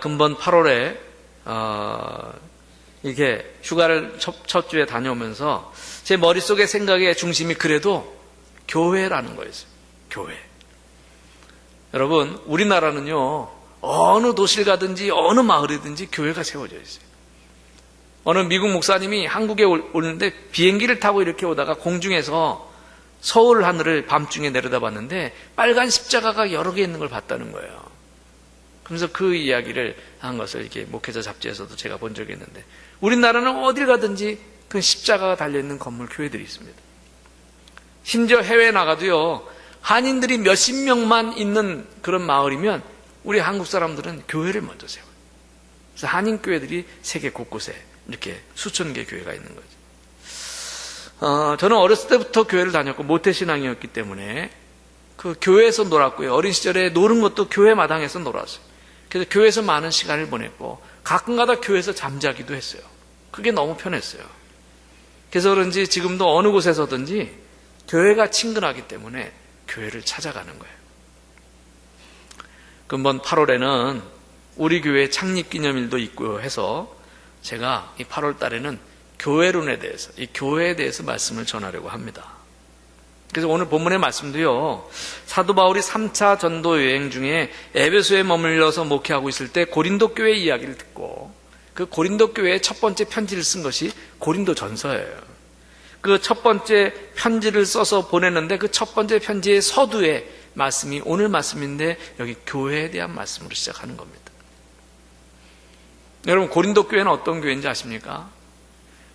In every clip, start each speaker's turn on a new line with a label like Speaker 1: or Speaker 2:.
Speaker 1: 근본 8월에 어, 이렇게 휴가를 첫, 첫 주에 다녀오면서 제 머릿속의 생각의 중심이 그래도 교회라는 거였어요. 교회. 여러분, 우리나라는요, 어느 도시를 가든지 어느 마을이든지 교회가 세워져 있어요. 어느 미국 목사님이 한국에 올- 오는데 비행기를 타고 이렇게 오다가 공중에서 서울 하늘을 밤중에 내려다봤는데 빨간 십자가가 여러 개 있는 걸 봤다는 거예요. 그래서 그 이야기를 한 것을 이렇게 목회자 잡지에서도 제가 본 적이 있는데 우리나라는 어딜 가든지 그 십자가가 달려있는 건물 교회들이 있습니다. 심지어 해외에 나가도요, 한인들이 몇십 명만 있는 그런 마을이면 우리 한국 사람들은 교회를 먼저 세워요. 그래서 한인 교회들이 세계 곳곳에 이렇게 수천 개 교회가 있는 거죠. 어, 저는 어렸을 때부터 교회를 다녔고 모태신앙이었기 때문에 그 교회에서 놀았고요. 어린 시절에 노는 것도 교회 마당에서 놀았어요. 그래서 교회에서 많은 시간을 보냈고 가끔가다 교회에서 잠자기도 했어요. 그게 너무 편했어요. 그래서 그런지 지금도 어느 곳에서든지 교회가 친근하기 때문에 교회를 찾아가는 거예요. 금번 8월에는 우리 교회 창립 기념일도 있고 해서 제가 이 8월 달에는 교회론에 대해서, 이 교회에 대해서 말씀을 전하려고 합니다. 그래서 오늘 본문의 말씀도요, 사도 바울이 3차 전도 여행 중에 에베소에 머물러서 목회하고 있을 때 고린도 교회 이야기를 듣고 그 고린도 교회의 첫 번째 편지를 쓴 것이 고린도 전서예요. 그 첫 번째 편지를 써서 보냈는데 그 첫 번째 편지의 서두에 말씀이 오늘 말씀인데 여기 교회에 대한 말씀으로 시작하는 겁니다. 여러분 고린도 교회는 어떤 교회인지 아십니까?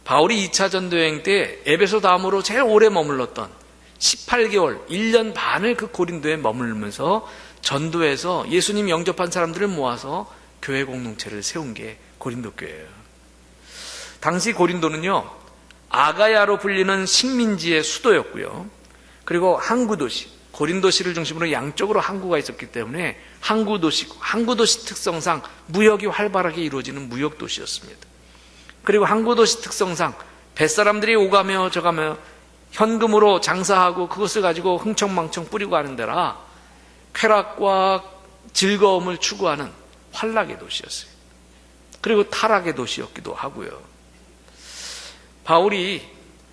Speaker 1: 바울이 2차 전도여행 때 에베소 다음으로 제일 오래 머물렀던 18개월, 1년 반을 그 고린도에 머물면서 전도해서 예수님 영접한 사람들을 모아서 교회 공동체를 세운 게 고린도 교회예요. 당시 고린도는요, 아가야로 불리는 식민지의 수도였고요. 그리고 항구 도시, 고린도 시를 중심으로 양쪽으로 항구가 있었기 때문에 항구 도시, 항구 도시 특성상 무역이 활발하게 이루어지는 무역 도시였습니다. 그리고 항구 도시 특성상 뱃사람들이 오가며 저가며 현금으로 장사하고 그것을 가지고 흥청망청 뿌리고 하는 데라 쾌락과 즐거움을 추구하는 환락의 도시였어요. 그리고 타락의 도시였기도 하고요. 바울이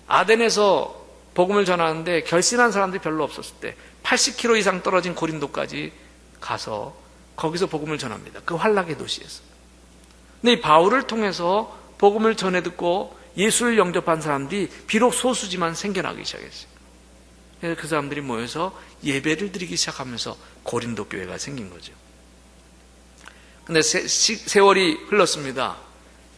Speaker 1: 아덴에서 복음을 전하는데 결신한 사람들이 별로 없었을 때 80km 이상 떨어진 고린도까지 가서 거기서 복음을 전합니다. 그 환락의 도시에서. 근데 이 바울을 통해서 복음을 전해 듣고 예수를 영접한 사람들이 비록 소수지만 생겨나기 시작했어요. 그래서 그 사람들이 모여서 예배를 드리기 시작하면서 고린도 교회가 생긴 거죠. 근데 세, 세월이 흘렀습니다.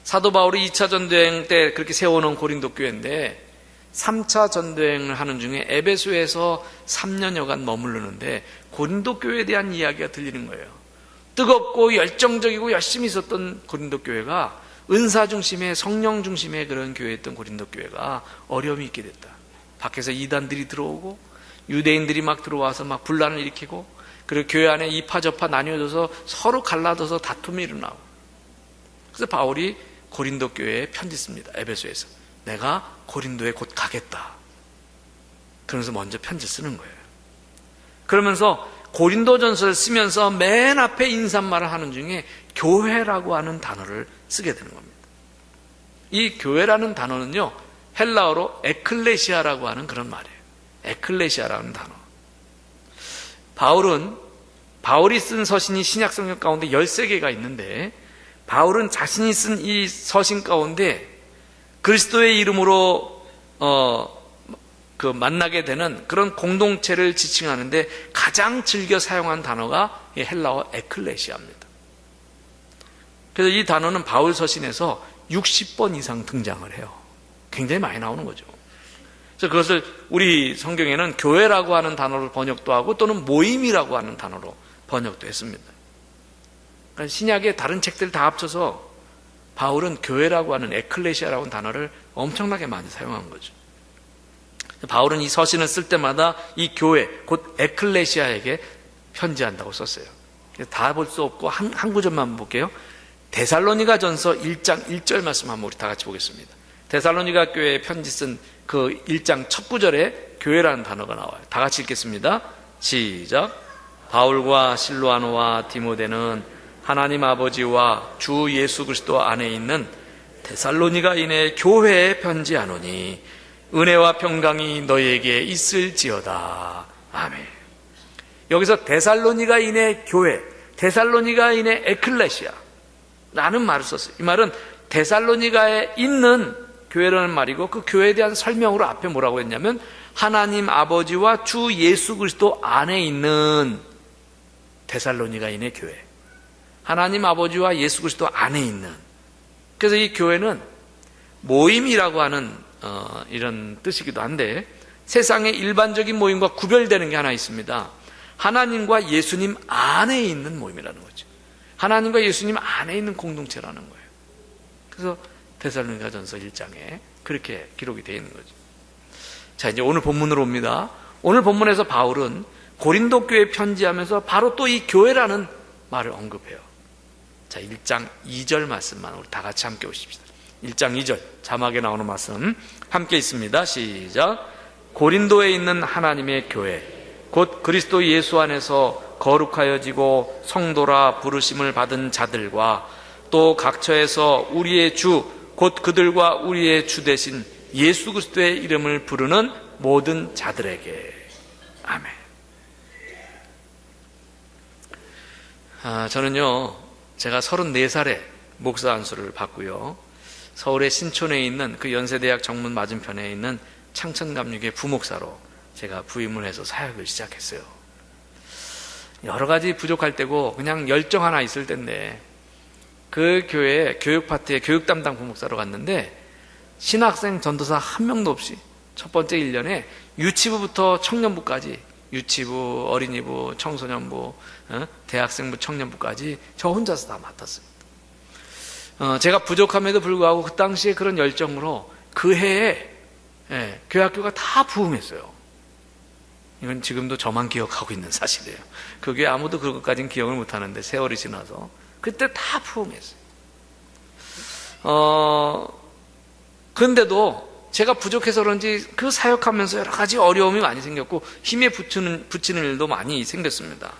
Speaker 1: 사도 바울이 2차 전도여행 때 그렇게 세워놓은 고린도 교회인데 3차 전도여행을 하는 중에 에베소에서 3년여간 머무르는데 고린도 교회에 대한 이야기가 들리는 거예요. 뜨겁고 열정적이고 열심히 있었던 고린도 교회가 은사 중심의 성령 중심의 그런 교회였던 고린도 교회가 어려움이 있게 됐다. 밖에서 이단들이 들어오고 유대인들이 막 들어와서 막 분란을 일으키고 그리고 교회 안에 이파 저파 나뉘어져서 서로 갈라져서 다툼이 일어나고 그래서 바울이 고린도 교회에 편지 씁니다. 에베소에서 내가 고린도에 곧 가겠다. 그러면서 먼저 편지 쓰는 거예요. 그러면서 고린도전서를 쓰면서 맨 앞에 인사말을 하는 중에 교회라고 하는 단어를 쓰게 되는 겁니다. 이 교회라는 단어는요, 헬라어로 에클레시아라고 하는 그런 말이에요. 에클레시아라는 단어. 바울은, 바울이 쓴 서신이 신약성경 가운데 13개가 있는데, 바울은 자신이 쓴 이 서신 가운데 그리스도의 이름으로, 어, 그 만나게 되는 그런 공동체를 지칭하는데 가장 즐겨 사용한 단어가 이 헬라어 에클레시아입니다. 그래서 이 단어는 바울 서신에서 60번 이상 등장을 해요. 굉장히 많이 나오는 거죠. 그래서 그것을 우리 성경에는 교회라고 하는 단어로 번역도 하고 또는 모임이라고 하는 단어로 번역도 했습니다. 그러니까 신약의 다른 책들 다 합쳐서 바울은 교회라고 하는 에클레시아라고 하는 단어를 엄청나게 많이 사용한 거죠. 바울은 이 서신을 쓸 때마다 이 교회, 곧 에클레시아에게 편지한다고 썼어요. 다 볼 수 없고 한, 한 구절만 볼게요. 데살로니가 전서 1장 1절 말씀 한번 우리 다 같이 보겠습니다. 데살로니가 교회에 편지 쓴 그 1장 첫 구절에 교회라는 단어가 나와요. 다 같이 읽겠습니다. 시작. 바울과 실로아노와 디모데는 하나님 아버지와 주 예수 그리스도 안에 있는 데살로니가인의 교회에 편지하노니 은혜와 평강이 너희에게 있을지어다. 아멘. 여기서 데살로니가인의 교회, 데살로니가인의 에클레시아 라는 말을 썼어요. 이 말은 데살로니가에 있는 교회라는 말이고 그 교회에 대한 설명으로 앞에 뭐라고 했냐면 하나님 아버지와 주 예수 그리스도 안에 있는 데살로니가인의 교회. 하나님 아버지와 예수 그리스도 안에 있는. 그래서 이 교회는 모임이라고 하는 어, 이런 뜻이기도 한데 세상의 일반적인 모임과 구별되는 게 하나 있습니다. 하나님과 예수님 안에 있는 모임이라는 거죠. 하나님과 예수님 안에 있는 공동체라는 거예요. 그래서 데살로니가 전서 1장에 그렇게 기록이 되어 있는 거죠. 자, 이제 오늘 본문으로 옵니다. 오늘 본문에서 바울은 고린도 교회 편지하면서 바로 또 이 교회라는 말을 언급해요. 자, 1장 2절 말씀만 우리 다 같이 함께 오십시다. 1장 2절 자막에 나오는 말씀 함께 있습니다. 시작. 고린도에 있는 하나님의 교회 곧 그리스도 예수 안에서 거룩하여지고 성도라 부르심을 받은 자들과 또 각처에서 우리의 주 곧 그들과 우리의 주 대신 예수 그리스도의 이름을 부르는 모든 자들에게 아멘. 아, 저는요 제가 34살에 목사 안수를 받고요 서울의 신촌에 있는 그 연세대학 정문 맞은편에 있는 창천감육의 부목사로 제가 부임을 해서 사역을 시작했어요. 여러 가지 부족할 때고 그냥 열정 하나 있을 텐데 그 교회 교육 파트에 교육 담당 부목사로 갔는데 신학생 전도사 한 명도 없이 첫 번째 1년에 유치부부터 청년부까지 유치부, 어린이부, 청소년부, 어? 대학생부, 청년부까지 저 혼자서 다 맡았습니다. 어, 제가 부족함에도 불구하고 그 당시에 그런 열정으로 그 해에 예, 교회 학교가 다 부흥했어요. 이건 지금도 저만 기억하고 있는 사실이에요. 그게 아무도 그것까지는 기억을 못 하는데 세월이 지나서 그때 다 부흥했어요. 어, 근데도 제가 부족해서 그런지 그 사역하면서 여러 가지 어려움이 많이 생겼고 힘에 붙이는, 붙이는 일도 많이 생겼습니다.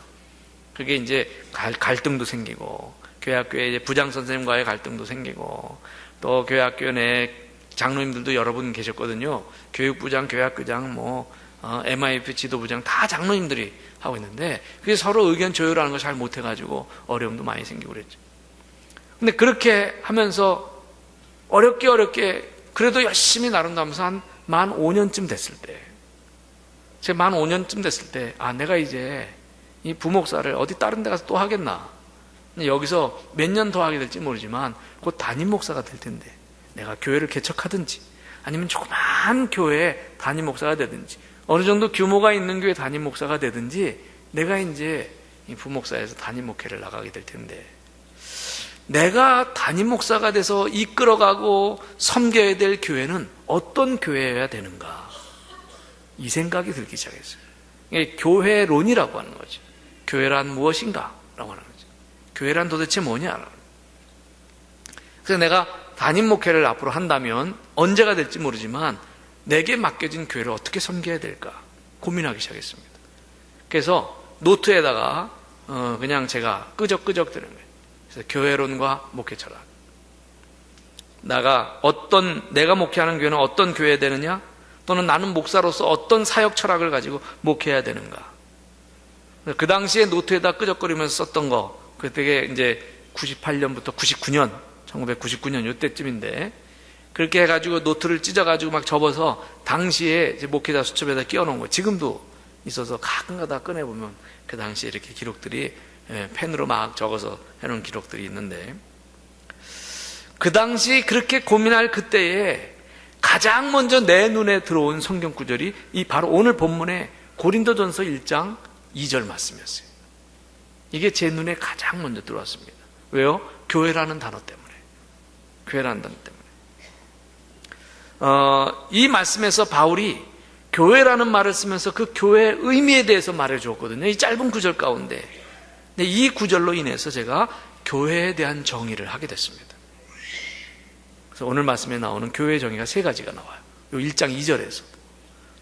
Speaker 1: 그게 이제 갈, 갈등도 생기고 교회학교에 이제 부장 선생님과의 갈등도 생기고 또 교회학교 내 장로님들도 여러 분 계셨거든요. 교육부장, 교회학교장, 뭐 어, MIF 지도부장 다 장로님들이 하고 있는데 그게 서로 의견 조율하는 걸 잘 못해가지고 어려움도 많이 생기고 그랬죠. 근데 그렇게 하면서 어렵게 어렵게 그래도 열심히 나른다면서 한 만 5년쯤 됐을 때, 제만 5년쯤 됐을 때, 아, 내가 이제 이 부목사를 어디 다른 데 가서 또 하겠나. 여기서 몇 년 더 하게 될지 모르지만 곧 담임 목사가 될 텐데 내가 교회를 개척하든지 아니면 조그만 교회 담임 목사가 되든지 어느 정도 규모가 있는 교회 담임 목사가 되든지 내가 이제 이 부목사에서 담임 목회를 나가게 될 텐데 내가 담임 목사가 돼서 이끌어가고 섬겨야 될 교회는 어떤 교회여야 되는가 이 생각이 들기 시작했어요. 교회론이라고 하는 거죠. 교회란 무엇인가? 라고 하는 거죠. 교회란 도대체 뭐냐? 그래서 내가 담임 목회를 앞으로 한다면 언제가 될지 모르지만 내게 맡겨진 교회를 어떻게 섬겨야 될까 고민하기 시작했습니다. 그래서 노트에다가 어 그냥 제가 끄적끄적 드는 거예요. 그래서 교회론과 목회 철학. 나가 어떤 내가 목회하는 교회는 어떤 교회 되느냐? 또는 나는 목사로서 어떤 사역 철학을 가지고 목회해야 되는가? 그 당시에 노트에다 끄적거리면서 썼던 거, 그때 이제 98년부터 99년, 1999년 이때쯤인데 그렇게 해가지고 노트를 찢어가지고 막 접어서 당시에 목회자 수첩에다 끼워놓은 거 지금도 있어서 가끔가다 꺼내보면 그 당시에 이렇게 기록들이 예, 펜으로 막 적어서 해놓은 기록들이 있는데 그 당시 그렇게 고민할 그때에 가장 먼저 내 눈에 들어온 성경 구절이 이 바로 오늘 본문의 고린도전서 1장 2절 말씀이었어요. 이게 제 눈에 가장 먼저 들어왔습니다. 왜요? 교회라는 단어 때문에. 교회라는 단어 때문에. 어, 이 말씀에서 바울이 교회라는 말을 쓰면서 그 교회의 의미에 대해서 말해 주었거든요. 이 짧은 구절 가운데. 근데 이 구절로 인해서 제가 교회에 대한 정의를 하게 됐습니다. 그래서 오늘 말씀에 나오는 교회 정의가 세 가지가 나와요. 요 1장 2절에서.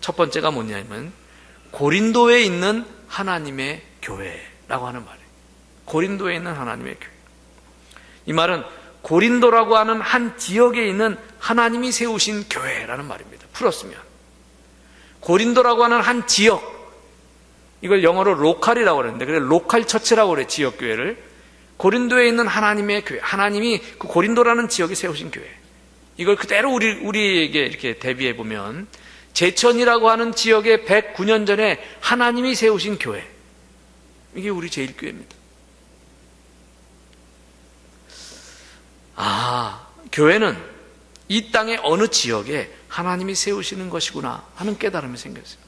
Speaker 1: 첫 번째가 뭐냐면 고린도에 있는 하나님의 교회라고 하는 말이에요. 고린도에 있는 하나님의 교회. 이 말은 고린도라고 하는 한 지역에 있는 하나님이 세우신 교회라는 말입니다. 풀었으면. 고린도라고 하는 한 지역, 이걸 영어로 로컬이라고 그러는데, 그래 로컬 처치라고 그래, 지역 교회를. 고린도에 있는 하나님의 교회, 하나님이 그 고린도라는 지역에 세우신 교회. 이걸 그대로 우리, 우리에게 이렇게 대비해 보면, 제천이라고 하는 지역에 109년 전에 하나님이 세우신 교회. 이게 우리 제일교회입니다. 아, 교회는 이 땅의 어느 지역에 하나님이 세우시는 것이구나 하는 깨달음이 생겼어요.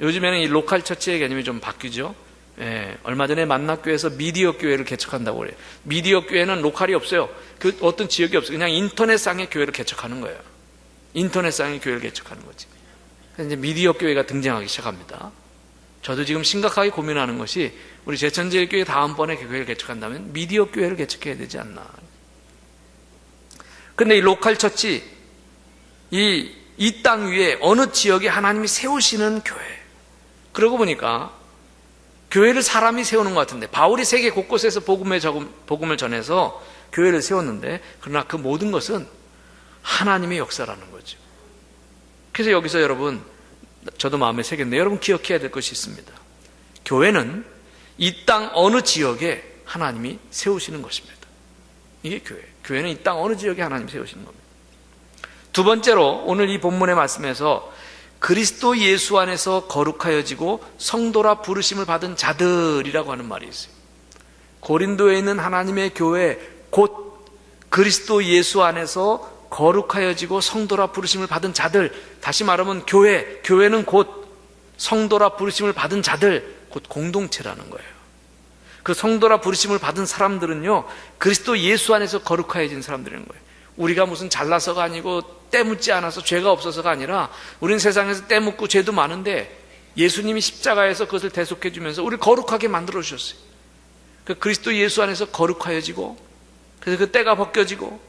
Speaker 1: 요즘에는 이 로컬 처치의 개념이 좀 바뀌죠. 예, 얼마 전에 만납교회에서 미디어 교회를 개척한다고 그래요. 미디어 교회는 로컬이 없어요. 그 어떤 지역이 없어요. 그냥 인터넷상의 교회를 개척하는 거예요. 인터넷상의 교회를 개척하는 거지. 그래서 이제 미디어 교회가 등장하기 시작합니다. 저도 지금 심각하게 고민하는 것이 우리 제천제일교회 다음번에 교회를 개척한다면 미디어 교회를 개척해야 되지 않나. 근데 이 로컬 처치, 이, 이 땅 위에 어느 지역에 하나님이 세우시는 교회. 그러고 보니까 교회를 사람이 세우는 것 같은데 바울이 세계 곳곳에서 복음의 적음, 복음을 전해서 교회를 세웠는데 그러나 그 모든 것은 하나님의 역사라는 거죠. 그래서 여기서 여러분 저도 마음에 새겼는데 여러분 기억해야 될 것이 있습니다. 교회는 이 땅 어느 지역에 하나님이 세우시는 것입니다. 이게 교회. 교회는 이 땅 어느 지역에 하나님이 세우시는 겁니다. 두 번째로 오늘 이 본문의 말씀에서 그리스도 예수 안에서 거룩하여지고 성도라 부르심을 받은 자들이라고 하는 말이 있어요. 고린도에 있는 하나님의 교회 곧 그리스도 예수 안에서 거룩하여지고 성도라 부르심을 받은 자들 다시 말하면 교회 교회는 곧 성도라 부르심을 받은 자들 곧 공동체라는 거예요. 그 성도라 부르심을 받은 사람들은요 그리스도 예수 안에서 거룩하여진 사람들인 거예요. 우리가 무슨 잘나서가 아니고 때묻지 않아서 죄가 없어서가 아니라 우리는 세상에서 때묻고 죄도 많은데 예수님이 십자가에서 그것을 대속해 주면서 우리를 거룩하게 만들어 주셨어요. 그 그리스도 예수 안에서 거룩하여지고 그래서 그 때가 벗겨지고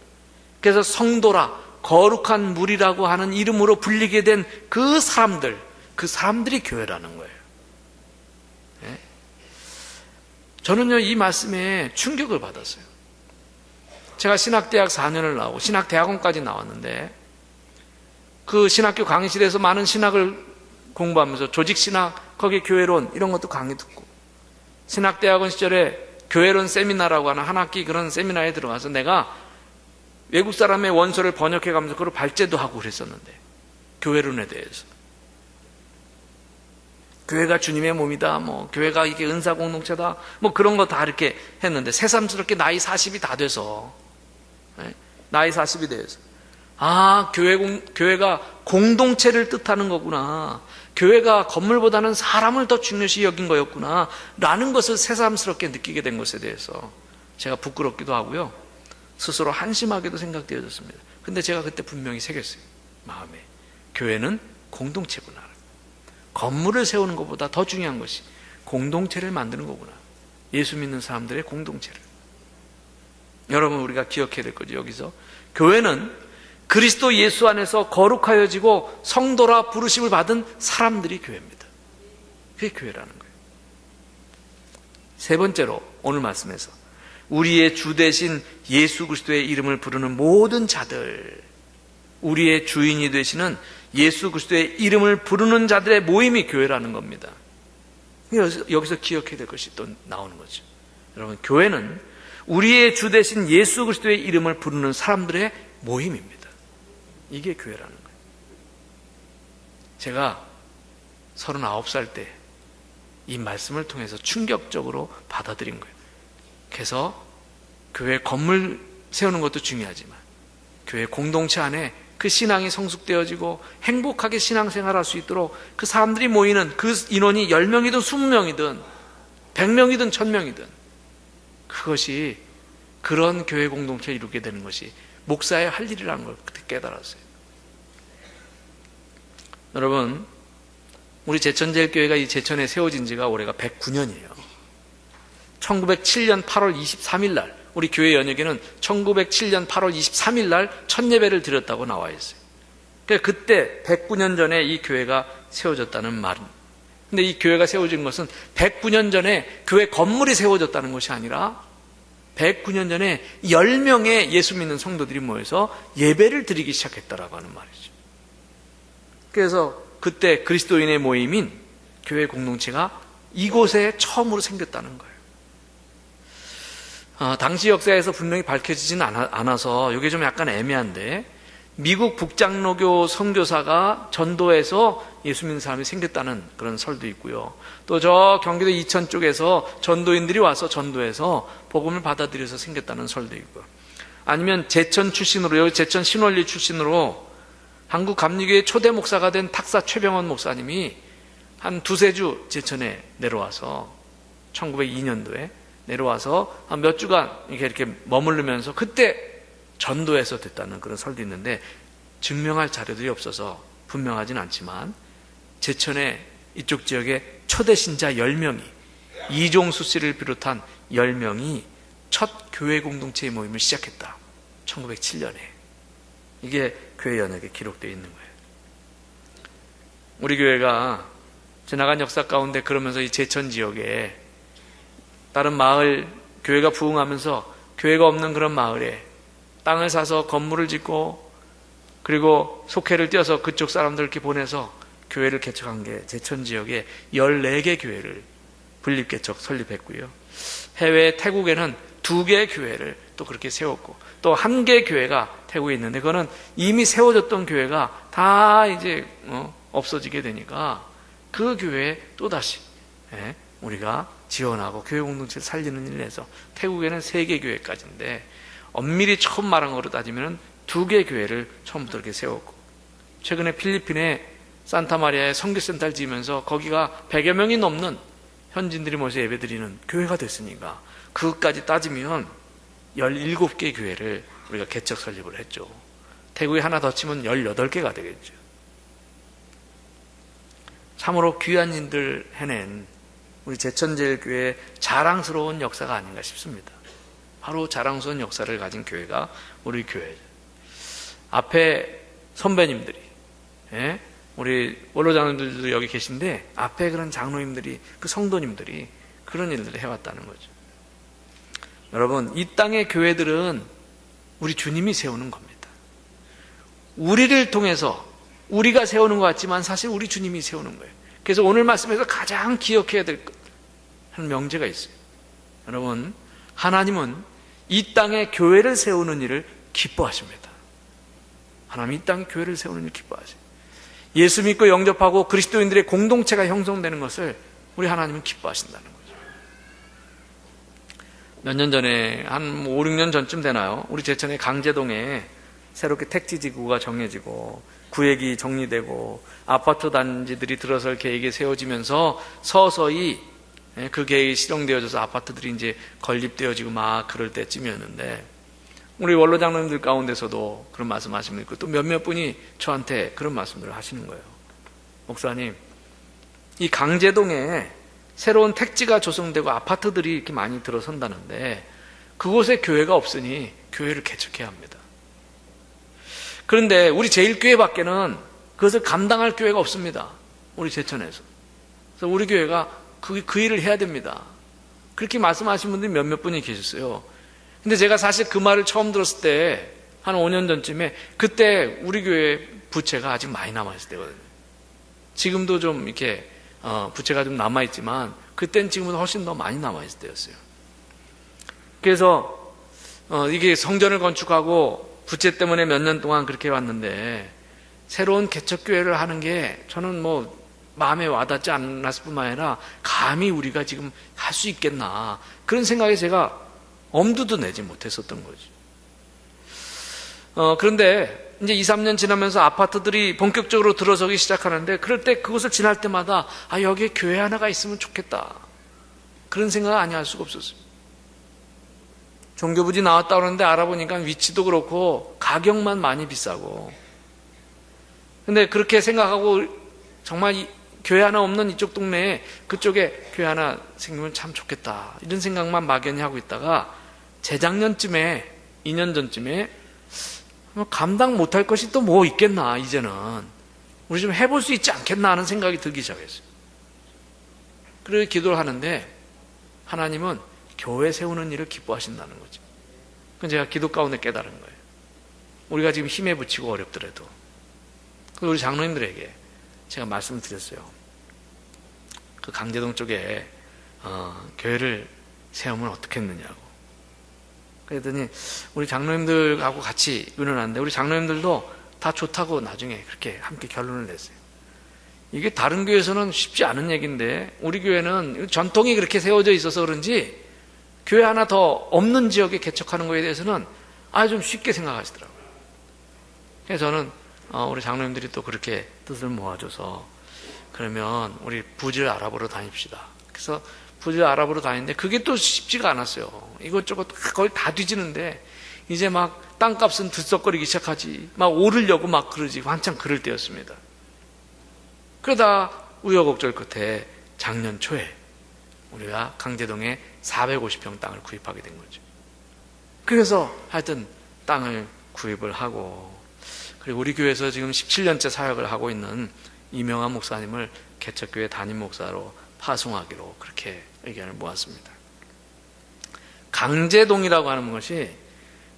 Speaker 1: 그래서 성도라 거룩한 물이라고 하는 이름으로 불리게 된 그 사람들 그 사람들이 교회라는 거예요. 네? 저는요 이 말씀에 충격을 받았어요. 제가 신학대학 4년을 나오고 신학대학원까지 나왔는데 그 신학교 강의실에서 많은 신학을 공부하면서 조직신학, 거기 교회론 이런 것도 강의 듣고 신학대학원 시절에 교회론 세미나라고 하는 한 학기 그런 세미나에 들어가서 내가 외국 사람의 원서를 번역해 가면서 그걸 발제도 하고 그랬었는데 교회론에 대해서 교회가 주님의 몸이다 뭐 교회가 이게 은사 공동체다 뭐 그런 거 다 이렇게 했는데 새삼스럽게 나이 40이 다 돼서 네? 나이 40이 돼서 아 교회 공, 교회가 공동체를 뜻하는 거구나 교회가 건물보다는 사람을 더 중요시 여긴 거였구나 라는 것을 새삼스럽게 느끼게 된 것에 대해서 제가 부끄럽기도 하고요 스스로 한심하게도 생각되어졌습니다. 근데 제가 그때 분명히 새겼어요. 마음에. 교회는 공동체구나. 건물을 세우는 것보다 더 중요한 것이 공동체를 만드는 거구나. 예수 믿는 사람들의 공동체를. 여러분 우리가 기억해야 될 거죠. 여기서 교회는 그리스도 예수 안에서 거룩하여지고 성도라 부르심을 받은 사람들이 교회입니다. 그게 교회라는 거예요. 세 번째로 오늘 말씀에서 우리의 주 대신 예수 그리스도의 이름을 부르는 모든 자들, 우리의 주인이 되시는 예수 그리스도의 이름을 부르는 자들의 모임이 교회라는 겁니다. 여기서 기억해야 될 것이 또 나오는 거죠. 여러분, 교회는 우리의 주 대신 예수 그리스도의 이름을 부르는 사람들의 모임입니다. 이게 교회라는 거예요. 제가 39살 때 이 말씀을 통해서 충격적으로 받아들인 거예요. 그래서 교회 건물 세우는 것도 중요하지만 교회 공동체 안에 그 신앙이 성숙되어지고 행복하게 신앙생활할 수 있도록 그 사람들이 모이는 그 인원이 10명이든 20명이든 100명이든 1000명이든 그것이 그런 교회 공동체를 이루게 되는 것이 목사의 할 일이라는 걸 그때 깨달았어요. 여러분, 우리 제천제일교회가 이 제천에 세워진 지가 올해가 109년이에요. 1907년 8월 23일 날 우리 교회 연역에는 1907년 8월 23일 날 첫 예배를 드렸다고 나와 있어요. 그러니까 그때 109년 전에 이 교회가 세워졌다는 말은 근데 이 교회가 세워진 것은 109년 전에 교회 건물이 세워졌다는 것이 아니라 109년 전에 10명의 예수 믿는 성도들이 모여서 예배를 드리기 시작했다라고 하는 말이죠. 그래서 그때 그리스도인의 모임인 교회 공동체가 이곳에 처음으로 생겼다는 거예요. 어, 당시 역사에서 분명히 않아, 않아서 이게 좀 약간 애매한데 미국 북장로교 선교사가 전도해서 예수 믿는 사람이 생겼다는 그런 설도 있고요. 또 저 경기도 이천 쪽에서 전도인들이 와서 전도해서 복음을 받아들여서 생겼다는 설도 있고요. 아니면 제천 출신으로 여기 제천 신원리 출신으로 한국 감리교의 초대 목사가 된 탁사 최병원 목사님이 한 두세 주 제천에 내려와서 1902년도에 내려와서 한 몇 주간 이렇게 이렇게 머무르면서 그때 전도해서 됐다는 그런 설도 있는데 증명할 자료들이 없어서 분명하진 않지만 제천에 이쪽 지역에 초대 신자 10명이 이종수 씨를 비롯한 10명이 첫 교회 공동체의 모임을 시작했다. 1907년에. 이게 교회 연역에 기록되어 있는 거예요. 우리 교회가 지나간 역사 가운데 그러면서 이 제천 지역에 다른 마을 교회가 부흥하면서 교회가 없는 그런 마을에 땅을 사서 건물을 짓고 그리고 속회를 띄어서 그쪽 사람들 이렇게 보내서 교회를 개척한 게 제천 지역에 14개 교회를 분립 개척 설립했고요. 해외 태국에는 두 개의 교회를 또 그렇게 세웠고 또 한개 교회가 태국에 있는데 그거는 이미 세워졌던 교회가 다 이제 어, 없어지게 되니까 그 교회에 또 다시 예, 우리가 지원하고 교회 공동체를 살리는 일을 해서 태국에는 세 개 교회까지인데 엄밀히 처음 말한 거로 따지면 두 개 교회를 처음부터 이렇게 세웠고 최근에 필리핀에 산타마리아에 선교센터를 지으면서 거기가 100여 명이 넘는 현진들이 모여서 예배드리는 교회가 됐으니까 그것까지 따지면 17개 교회를 우리가 개척 설립을 했죠. 태국에 하나 더 치면 18개가 되겠죠. 참으로 귀한 일들 해낸 우리 제천제일교회의 자랑스러운 역사가 아닌가 싶습니다. 바로 자랑스러운 역사를 가진 교회가 우리 교회죠. 앞에 선배님들이, 예? 우리 원로장님들도 여기 계신데 앞에 그런 장로님들이 그 성도님들이 그런 일들을 해왔다는 거죠. 여러분 이 땅의 교회들은 우리 주님이 세우는 겁니다. 우리를 통해서 우리가 세우는 것 같지만 사실 우리 주님이 세우는 거예요. 그래서 오늘 말씀에서 가장 기억해야 될 한 명제가 있어요. 여러분 하나님은 이 땅에 교회를 세우는 일을 기뻐하십니다. 하나님 이 땅에 교회를 세우는 일을 기뻐하세요. 예수 믿고 영접하고 그리스도인들의 공동체가 형성되는 것을 우리 하나님은 기뻐하신다는 거죠. 몇년 전에 한 5, 6년 전쯤 되나요? 우리 제천의 강제동에 새롭게 택지 지구가 정해지고 구획이 정리되고 아파트 단지들이 들어설 계획이 세워지면서 서서히 그 계획이 실행되어져서 아파트들이 이제 건립되어지고 막 그럴 때쯤이었는데 우리 원로 장로님들 가운데서도 그런 말씀하시는 있고 또 몇몇 분이 저한테 그런 말씀들을 하시는 거예요. 목사님, 이 강제동에 새로운 택지가 조성되고 아파트들이 이렇게 많이 들어선다는데 그곳에 교회가 없으니 교회를 개척해야 합니다. 그런데 우리 제일교회 밖에는 그것을 감당할 교회가 없습니다. 우리 제천에서. 그래서 우리 교회가 그, 그 일을 해야 됩니다. 그렇게 말씀하신 분들이 몇몇 분이 계셨어요. 근데 제가 사실 그 말을 처음 들었을 때, 한 5년 전쯤에, 그때 우리 교회 부채가 아직 많이 남아있을 때거든요. 지금도 좀 이렇게, 어, 부채가 좀 남아있지만, 그땐 지금보다 훨씬 더 많이 남아있을 때였어요. 그래서, 어, 이게 성전을 건축하고, 부채 때문에 몇 년 동안 그렇게 왔는데, 새로운 개척교회를 하는 게, 저는 뭐, 마음에 와닿지 않았을 뿐만 아니라 감히 우리가 지금 할 수 있겠나 그런 생각에 제가 엄두도 내지 못했었던 거죠. 어, 그런데 이제 2, 3년 지나면서 아파트들이 본격적으로 들어서기 시작하는데 그럴 때 그곳을 지날 때마다 아 여기에 교회 하나가 있으면 좋겠다 그런 생각을 아니 할 수가 없었어요. 종교부지 나왔다 그러는데 알아보니까 위치도 그렇고 가격만 많이 비싸고 근데 그렇게 생각하고 정말 교회 하나 없는 이쪽 동네에 그쪽에 교회 하나 생기면 참 좋겠다. 이런 생각만 막연히 하고 있다가 재작년쯤에, 2년 전쯤에 뭐 감당 못할 것이 또 뭐 있겠나, 이제는. 우리 좀 해볼 수 있지 않겠나 하는 생각이 들기 시작했어요. 그래서 기도를 하는데 하나님은 교회 세우는 일을 기뻐하신다는 거죠. 그건 제가 기도 가운데 깨달은 거예요. 우리가 지금 힘에 붙이고 어렵더라도. 그래서 우리 장로님들에게 제가 말씀을 드렸어요. 그 강제동 쪽에 어, 교회를 세우면 어떻겠느냐고. 그랬더니 우리 장로님들하고 같이 의논하는데 우리 장로님들도 다 좋다고 나중에 그렇게 함께 결론을 냈어요. 이게 다른 교회에서는 쉽지 않은 얘기인데 우리 교회는 전통이 그렇게 세워져 있어서 그런지 교회 하나 더 없는 지역에 개척하는 거에 대해서는 아주 좀 쉽게 생각하시더라고요. 그래서 저는 어, 우리 장로님들이 또 그렇게 뜻을 모아줘서 그러면 우리 부지를 알아보러 다닙시다. 그래서 부지를 알아보러 다니는데 그게 또 쉽지가 않았어요. 이것저것 거의 다 뒤지는데 이제 막 땅값은 들썩거리기 시작하지. 막 오르려고 막 그러지. 한참 그럴 때였습니다. 그러다 우여곡절 끝에 작년 초에 우리가 강제동에 450평 땅을 구입하게 된 거죠. 그래서 하여튼 땅을 구입을 하고 그리고 우리 교회에서 지금 17년째 사역을 하고 있는 이명환 목사님을 개척교회 담임 목사로 파송하기로 그렇게 의견을 모았습니다. 강제동이라고 하는 것이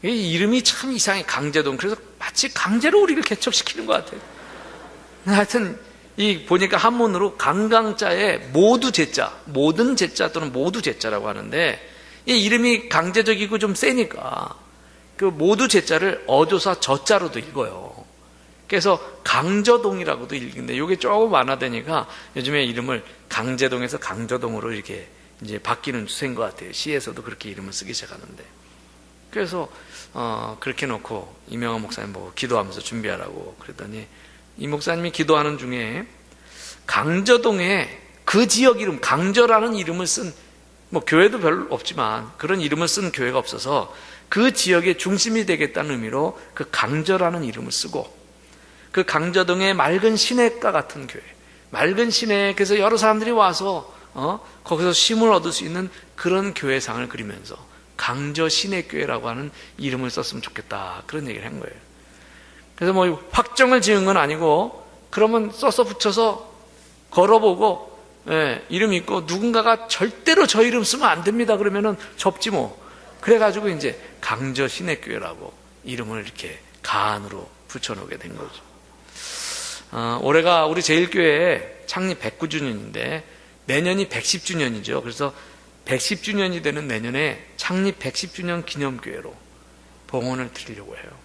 Speaker 1: 이 이름이 참 이상해 강제동 그래서 마치 강제로 우리를 개척시키는 것 같아요. 하여튼 이 보니까 한문으로 강강자에 모두 제자, 모든 제자 또는 모두 제자라고 하는데 이 이름이 강제적이고 좀 세니까 그 모두 제자를 어조사 저자로도 읽어요. 그래서 강저동이라고도 읽는데 이게 조금 완화되니까 요즘에 이름을 강제동에서 강저동으로 이렇게 이제 바뀌는 추세인 것 같아요. 시에서도 그렇게 이름을 쓰기 시작하는데. 그래서 어, 그렇게 놓고 이명호 목사님 보고 기도하면서 준비하라고 그랬더니 이 목사님이 기도하는 중에 강저동에 그 지역 이름 강저라는 이름을 쓴 뭐 교회도 별로 없지만 그런 이름을 쓴 교회가 없어서 그 지역의 중심이 되겠다는 의미로 그 강저라는 이름을 쓰고 그 강저동의 맑은 시내가 같은 교회 맑은 시내 그래서 여러 사람들이 와서 어? 거기서 쉼을 얻을 수 있는 그런 교회상을 그리면서 강저 시내 교회라고 하는 이름을 썼으면 좋겠다 그런 얘기를 한 거예요. 그래서 뭐 확정을 지은 건 아니고 그러면 써서 붙여서 걸어보고 예, 이름 있고 누군가가 절대로 저 이름 쓰면 안 됩니다 그러면은 접지 뭐 그래가지고 이제 강저 시내교회라고 이름을 이렇게 가안으로 붙여놓게 된 거죠. 어, 올해가 우리 제일교회 창립 109주년인데 내년이 110주년이죠. 그래서 110주년이 되는 내년에 창립 110주년 기념교회로 봉헌을 드리려고 해요.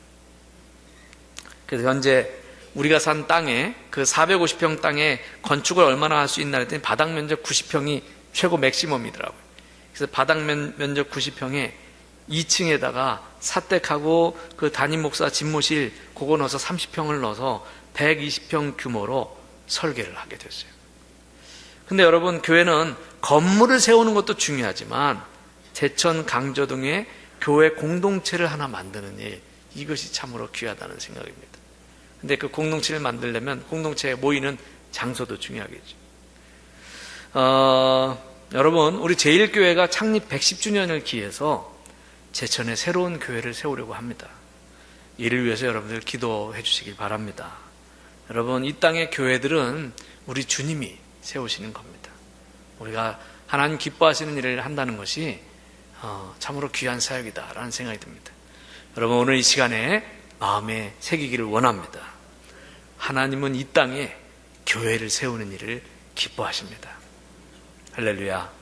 Speaker 1: 그래서 현재 우리가 산 땅에 그 450평 땅에 건축을 얼마나 할 수 있나 했더니 바닥 면적 90평이 최고 맥시멈이더라고요. 그래서 바닥 면, 적 90평에 2층에다가 사택하고 그 담임 목사 집무실 그거 넣어서 30평을 넣어서 120평 규모로 설계를 하게 됐어요. 근데 여러분 교회는 건물을 세우는 것도 중요하지만 제천 강저동에 교회 공동체를 하나 만드는 일 이것이 참으로 귀하다는 생각입니다. 근데 그 공동체를 만들려면 공동체에 모이는 장소도 중요하겠죠. 어, 여러분, 우리 제1교회가 창립 110주년을 기해서 제천에 새로운 교회를 세우려고 합니다. 이를 위해서 여러분들 기도해 주시길 바랍니다. 여러분, 이 땅의 교회들은 우리 주님이 세우시는 겁니다. 우리가 하나님 기뻐하시는 일을 한다는 것이 어, 참으로 귀한 사역이다라는 생각이 듭니다. 여러분, 오늘 이 시간에 마음에 새기기를 원합니다. 하나님은 이 땅에 교회를 세우는 일을 기뻐하십니다. 할렐루야.